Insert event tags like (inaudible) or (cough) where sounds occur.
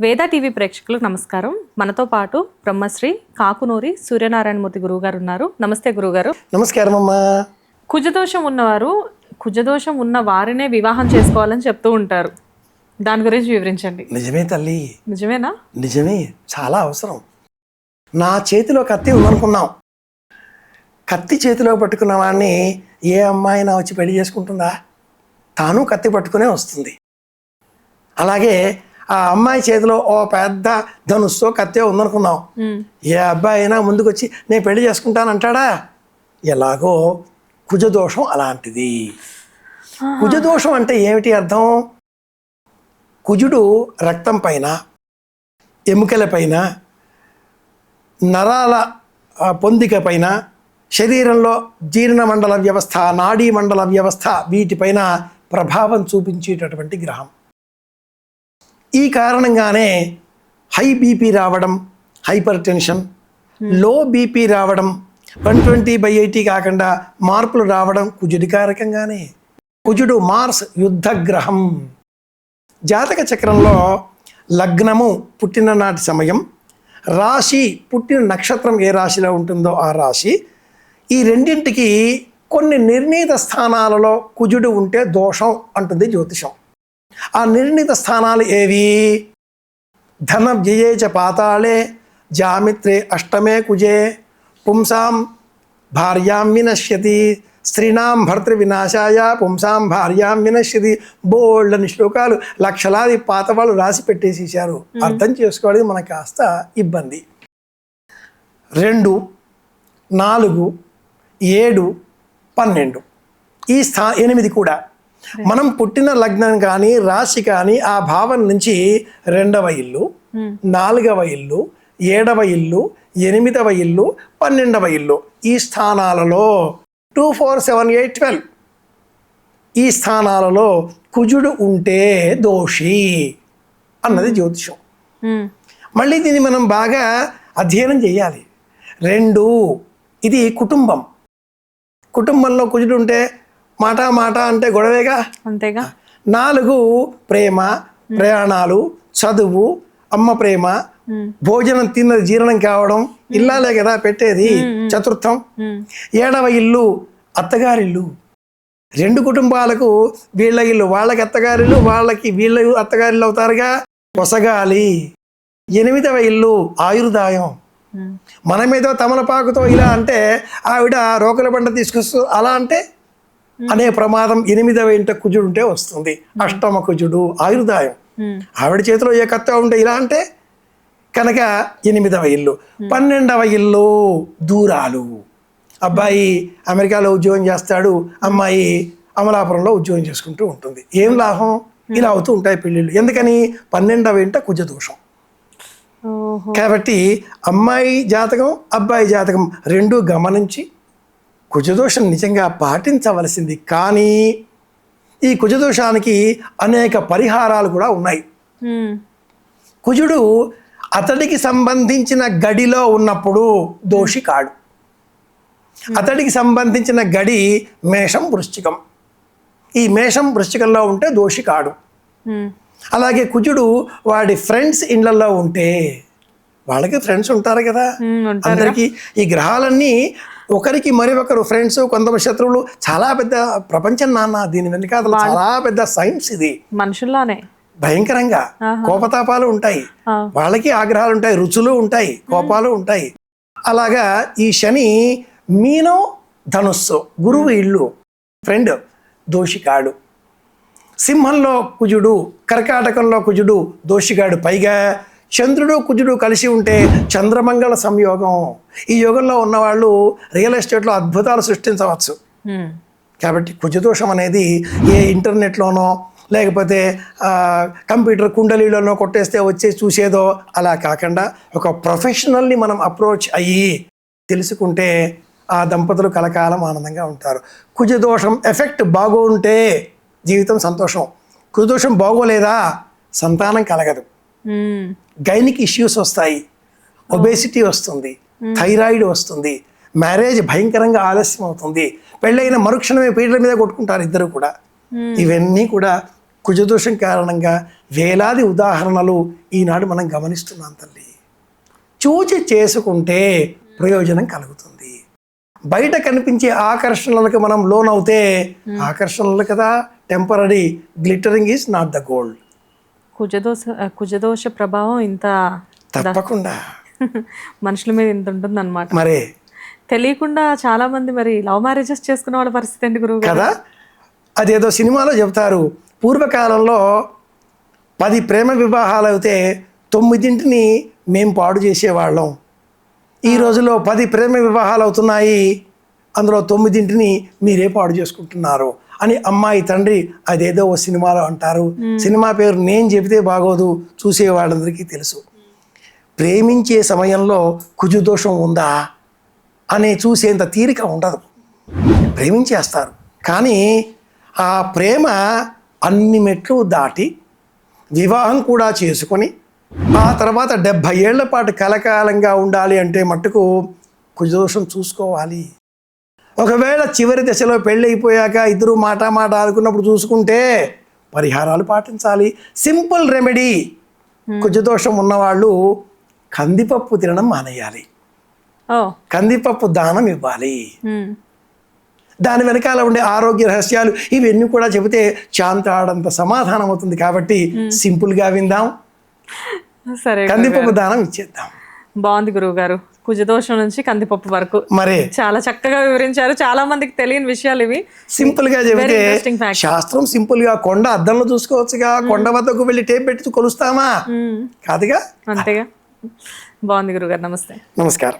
వేద టీవీ ప్రేక్షకులకు నమస్కారం. మనతో పాటు బ్రహ్మశ్రీ కాకునూరి సూర్యనారాయణమూర్తి గురువు గారు ఉన్నారు. నమస్తే గురుగారు నమస్కారం అమ్మా. కుజదోషం ఉన్నవారు కుజదోషం ఉన్న వారినే వివాహం చేసుకోవాలని చెప్తూ ఉంటారు. దాని గురించి వివరించండి. నిజమే తల్లి. నిజమేనా? నిజమే. చాలా అవసరం. నా చేతిలో కత్తి ఉందనుకున్నాం. కత్తి చేతిలో పట్టుకున్న వాడిని ఏ అమ్మాయి నా వచ్చి పెళ్ళి చేసుకుంటుందా? తాను కత్తి పట్టుకునే వస్తుంది. అలాగే ఆ అమ్మాయి చేతిలో ఓ పెద్ద ధనుస్తో కత్తే ఉందనుకుందాం ఏ అబ్బాయి అయినా ముందుకొచ్చి నేను పెళ్ళి చేసుకుంటానంటాడా? ఎలాగో కుజదోషం అలాంటిది. కుజదోషం అంటే ఏమిటి అర్థం? కుజుడు రక్తం పైన ఎముకల పైన నరాల పొందిక పైన శరీరంలో జీర్ణ మండల వ్యవస్థ నాడీ మండల వ్యవస్థ వీటిపైన ప్రభావం చూపించేటటువంటి గ్రహం. ఈ కారణంగానే హై బీపీ రావడం హైపర్ టెన్షన్లో బీపీ రావడం వన్ ట్వంటీ బై ఎయిటీ కాకుండా మార్పులు రావడం కుజుడి కారకంగానే కుజుడు మార్స్ యుద్ధ గ్రహం జాతక చక్రంలో లగ్నము పుట్టిన నాటి సమయం రాశి పుట్టిన నక్షత్రం ఏ రాశిలో ఉంటుందో ఆ రాశి. ఈ రెండింటికి కొన్ని నిర్ణీత స్థానాలలో కుజుడు ఉంటే దోషం అంటుంది జ్యోతిషం. ఆ నిర్ణీత స్థానాలు ఏవి? ధన వ్యయే చ పాతాళే జామిత్రే అష్టమే కుజే పుంసాం భార్యాం వినశ్యతి స్త్రీణాం భర్తృ వినాశాయ పుంసాం భార్యాం వినశ్యతి బోల్డ్ అని శ్లోకాలు లక్షలాది పాత వాళ్ళు రాసి పెట్టేసేసారు అర్థం చేసుకోవడం మనకు కాస్త ఇబ్బంది. రెండు నాలుగు ఏడు పన్నెండు. ఈ స్థా ఎనిమిది కూడా మనం పుట్టిన లగ్నం కానీ రాశి కానీ ఆ భావం నుంచి రెండవ ఇల్లు నాలుగవ ఇల్లు ఏడవ ఇల్లు ఎనిమిదవ ఇల్లు పన్నెండవ ఇల్లు ఈ స్థానాలలో two four seven eight twelve. ఈ స్థానాలలో కుజుడు ఉంటే దోషి అన్నది జ్యోతిషం. మళ్ళీ దీన్ని మనం బాగా అధ్యయనం చేయాలి. రెండు ఇది కుటుంబం. కుటుంబంలో కుజుడు ఉంటే మాట మాట అంటే గొడవేగా? అంతేగా. నాలుగు ప్రేమ ప్రయాణాలు చదువు అమ్మ ప్రేమ భోజనం తిన్నది జీర్ణం కావడం ఇల్లాలే కదా పెట్టేది చతుర్థం. ఏడవ ఇల్లు అత్తగారిల్లు. రెండు కుటుంబాలకు వీళ్ళ ఇల్లు వాళ్ళకి అత్తగారిల్లు వాళ్ళకి వీళ్ళ అత్తగారిల్లు అవుతారుగా? పొసగాలి. ఎనిమిదవ ఇల్లు ఆయుర్దాయం. మనమేదో తమలపాకుతో ఇలా అంటే ఆవిడ రోకల బండ తీసుకొస్తూ అలా అంటే అనే ప్రమాదం ఎనిమిదవ ఇంట కుజుడు ఉంటే వస్తుంది అష్టమ కుజుడు ఆయుర్దాయం. ఆవిడ చేతిలో ఏ కత్త ఉంటే ఇలా అంటే కనుక ఎనిమిదవ ఇల్లు. పన్నెండవ ఇల్లు దూరాలు. అబ్బాయి అమెరికాలో ఉద్యోగం చేస్తాడు అమ్మాయి అమలాపురంలో ఉద్యోగం చేసుకుంటూ ఉంటుంది. ఏం లాభం? ఇలా అవుతూ ఉంటాయి పెళ్ళిళ్ళు. ఎందుకని? పన్నెండవ ఇంట కుజదోషం ఓహో. కాబట్టి అమ్మాయి జాతకం అబ్బాయి జాతకం రెండు గమనించి కుజదోషం నిజంగా పాటించవలసింది. కానీ ఈ కుజదోషానికి అనేక పరిహారాలు కూడా ఉన్నాయి. కుజుడు అతడికి సంబంధించిన గడిలో ఉన్నప్పుడు దోషి కాడు. అతడికి సంబంధించిన గడి మేషం వృశ్చికం. ఈ మేషం వృశ్చికంలో ఉంటే దోషి కాడు. అలాగే కుజుడు వాడి ఫ్రెండ్స్ ఇండ్లలో ఉంటే వాళ్ళకి ఫ్రెండ్స్ ఉంటారు కదా. అందరికీ ఈ గ్రహాలన్నీ ఒకరికి మరి ఒకరు ఫ్రెండ్స్ కొంతమంది శత్రువులు చాలా పెద్ద ప్రపంచం నాన్న దీని వెనకాల చాలా పెద్ద సైన్స్ ఇది. మనుషుల్లానే. భయంకరంగా కోపతాపాలు ఉంటాయి. వాళ్ళకి ఆగ్రహాలు ఉంటాయి రుచులు ఉంటాయి కోపాలు ఉంటాయి. అలాగా ఈ శని మీనం ధనుస్సు గురువు ఇల్లు ఫ్రెండ్ దోషికాడు. సింహంలో కుజుడు కర్కాటకంలో కుజుడు దోషిగాడు పైగా చంద్రుడు కుజుడు కలిసి ఉంటే చంద్రమంగళ సంయోగం. ఈ యోగంలో ఉన్నవాళ్ళు రియల్ ఎస్టేట్లో అద్భుతాలు సృష్టించవచ్చు. కాబట్టి కుజదోషం అనేది ఏ ఇంటర్నెట్లోనో లేకపోతే కంప్యూటర్ కుండలీలోనో కొట్టేస్తే వచ్చి చూసేదో అలా కాకుండా ఒక ప్రొఫెషనల్ని మనం అప్రోచ్ అయ్యి తెలుసుకుంటే ఆ దంపతులు కలకాలం ఆనందంగా ఉంటారు. కుజదోషం ఎఫెక్ట్ బాగుంటే జీవితం సంతోషం. కుజదోషం బాగోలేదా? సంతానం కలగదు. గైనిక్ ఇష్యూస్ వస్తాయి. ఒబేసిటీ వస్తుంది. థైరాయిడ్ వస్తుంది. మ్యారేజ్ భయంకరంగా ఆలస్యం అవుతుంది. పెళ్ళైన మరుక్షణమే పీటల మీద కొట్టుకుంటారు ఇద్దరు కూడా. ఇవన్నీ కూడా కుజదోషం కారణంగా వేలాది ఉదాహరణలు ఈనాడు మనం గమనిస్తున్నాం తల్లి. చూచి చేసుకుంటే ప్రయోజనం కలుగుతుంది. బయట కనిపించే ఆకర్షణలకు మనం లోన్ అవుతే ఆకర్షణలు కదా. Temporary glittering is not the gold కుజదోష కుజదోష ప్రభావం ఇంత తప్పకుండా. (laughs) మనుషుల మీద ఇంత ఉంటుందన్నమాట. మరే? తెలియకుండా చాలా మంది మరి లవ్ మ్యారేజెస్ చేసుకున్న వాళ్ళ పరిస్థితి ఏంటి గురువు గారు? కదా? అదేదో సినిమాలో చెప్తారు. పూర్వకాలంలో పది ప్రేమ వివాహాలు అయితే తొమ్మిదింటిని మేము పాడు చేసేవాళ్ళం. ఈ రోజులో పది ప్రేమ వివాహాలు అవుతున్నాయి. అందులో తొమ్మిదింటిని మీరే పాడు చేసుకుంటున్నారు. అని అమ్మాయి తండ్రి అదేదో ఓ సినిమాలో అంటారు. సినిమా పేరు నేను చెబితే బాగోదు చూసే వాళ్ళందరికీ తెలుసు. ప్రేమించే సమయంలో కుజుదోషం ఉందా అనే చూసేంత తీరిక ఉండదు. ప్రేమించేస్తారు. కానీ ఆ ప్రేమ అన్ని మెట్లు దాటి వివాహం కూడా చేసుకొని ఆ తర్వాత డెబ్భై ఏళ్ళ పాటు కలకాలంగా ఉండాలి అంటే మట్టుకు కుజదోషం చూసుకోవాలి. ఒకవేళ చివరి దశలో పెళ్ళైపోయాక ఇద్దరు మాట మాట ఆడుకున్నప్పుడు చూసుకుంటే పరిహారాలు పాటించాలి. Simple remedy. కుజదోషం ఉన్నవాళ్ళు కందిపప్పు తినడం మానేయాలి. కందిపప్పు దానం ఇవ్వాలి. దాని వెనకాల ఉండే ఆరోగ్య రహస్యాలు ఇవన్నీ కూడా చెబితే చాంతాడంత సమాధానం అవుతుంది కాబట్టి సింపుల్గా విందాం. సరే కందిపప్పు దానం ఇచ్చేద్దాం. బాగుంది గురువు గారు కుజదోషం నుంచి కందిపప్పు వరకు. మరే చాలా చక్కగా వివరించారు. చాలా మందికి తెలియని విషయాలు ఇవి. సింపుల్గా చెబితే. శాస్త్రం సింపుల్గా కొండ అద్దంలో చూసుకోవచ్చుగా. కొండ వద్దకు వెళ్ళి టేప్ పెట్టి కొలుస్తామా? ఉమ్. కాదుగా? అంతేగా. బాగుంది గురువు గారు నమస్తే. నమస్కారం.